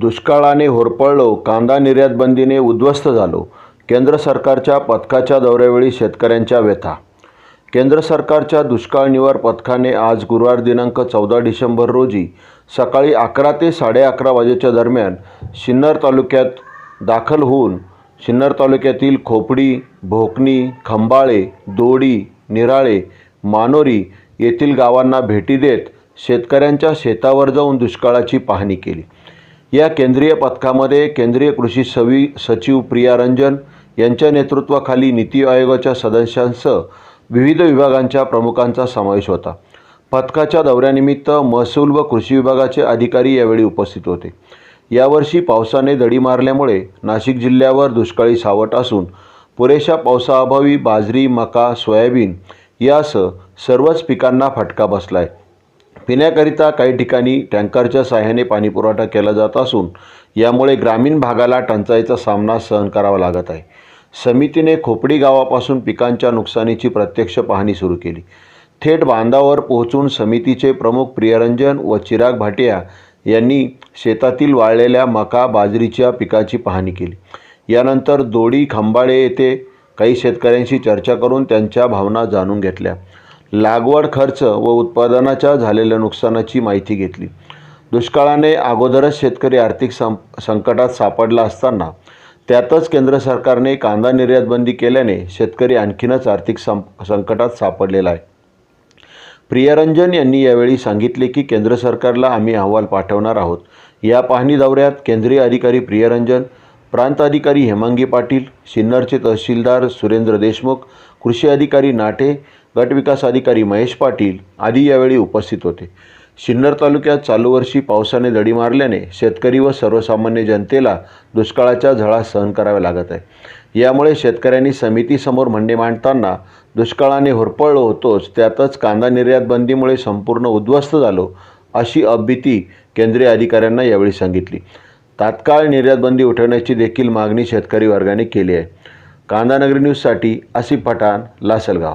दुष्काळाने होरपळलो कांदा निर्यात बंदीने उद्ध्वस्त झालो केंद्र सरकारच्या पथकाच्या दौऱ्यावेळी शेतकऱ्यांच्या व्यथा. केंद्र सरकारच्या दुष्काळ निवार पथकाने आज गुरुवार दिनांक चौदा डिसेंबर रोजी सकाळी अकरा ते साडे अकरा वाजेच्या दरम्यान सिन्नर तालुक्यात दाखल होऊन सिन्नर तालुक्यातील खोपडी भोकणी खंबाळे दोडी निराळे मानोरी येथील गावांना भेटी देत शेतकऱ्यांच्या शेतावर जाऊन दुष्काळाची पाहणी केली. या केंद्रीय पथकामध्ये केंद्रीय कृषी सवी सचिव प्रिया रंजन यांच्या नेतृत्वाखाली नीती आयोगाच्या सदस्यांसह विविध विभागांच्या प्रमुखांचा समावेश होता. पथकाच्या दौऱ्यानिमित्त महसूल व कृषी विभागाचे अधिकारी यावेळी उपस्थित होते. यावर्षी पावसाने दडी मारल्यामुळे नाशिक जिल्ह्यावर दुष्काळी सावट असून पुरेशा पावसाअभावी बाजरी मका सोयाबीन यासह सर्वच पिकांना फटका बसला आहे पिण्याकरिता काही ठिकाणी टँकरच्या सहाय्याने पाणीपुरवठा केला जात असून यामुळे ग्रामीण भागाला टंचाईचा सामना सहन करावा लागत आहे. समितीने खोपडी गावापासून पिकांच्या नुकसानीची प्रत्यक्ष पाहणी सुरू केली. थेट बांधावर पोहोचून समितीचे प्रमुख प्रियरंजन व चिराग भाटिया यांनी शेतातील वाळलेल्या मका बाजरीच्या पिकाची पाहणी केली. यानंतर दोडी खंबाळे येथे काही शेतकऱ्यांशी चर्चा करून त्यांच्या भावना जाणून घेतल्या. लागवड खर्च व उत्पादनाच्या झालेल्या नुकसानाची माहिती घेतली. दुष्काळाने अगोदरच शेतकरी आर्थिक सं संकटात सापडला असताना त्यातच केंद्र सरकारने कांदा निर्यात बंदी केल्याने शेतकरी आणखीनच आर्थिक सं संकटात सापडलेला आहे. प्रियरंजन यांनी यावेळी सांगितले की केंद्र सरकारला आम्ही अहवाल पाठवणार आहोत. या पाहणी दौऱ्यात केंद्रीय अधिकारी प्रियरंजन प्रांत अधिकारी हेमांगी पाटील सिन्नरचे तहसीलदार सुरेंद्र देशमुख कृषी अधिकारी नाटे गटविकास अधिकारी महेश पाटील आदी यावेळी उपस्थित होते. सिन्नर तालुक्यात चालू वर्षी पावसाने दडी मारल्याने शेतकरी व सर्वसामान्य जनतेला दुष्काळाच्या झळा सहन कराव्या लागत आहे. यामुळे शेतकऱ्यांनी समितीसमोर म्हणणे मांडताना दुष्काळाने होरपळलो होतोच त्यातच कांदा निर्यात बंदीमुळे संपूर्ण उद्ध्वस्त झालो अशी अभीती केंद्रीय अधिकाऱ्यांना यावेळी सांगितली. तात्काळ निर्यात बंदी उठवण्याची देखील मागणी शेतकरी वर्गाने केली आहे. कांदानगरी न्यूजसाठी आसिफ पठाण लासलगाव.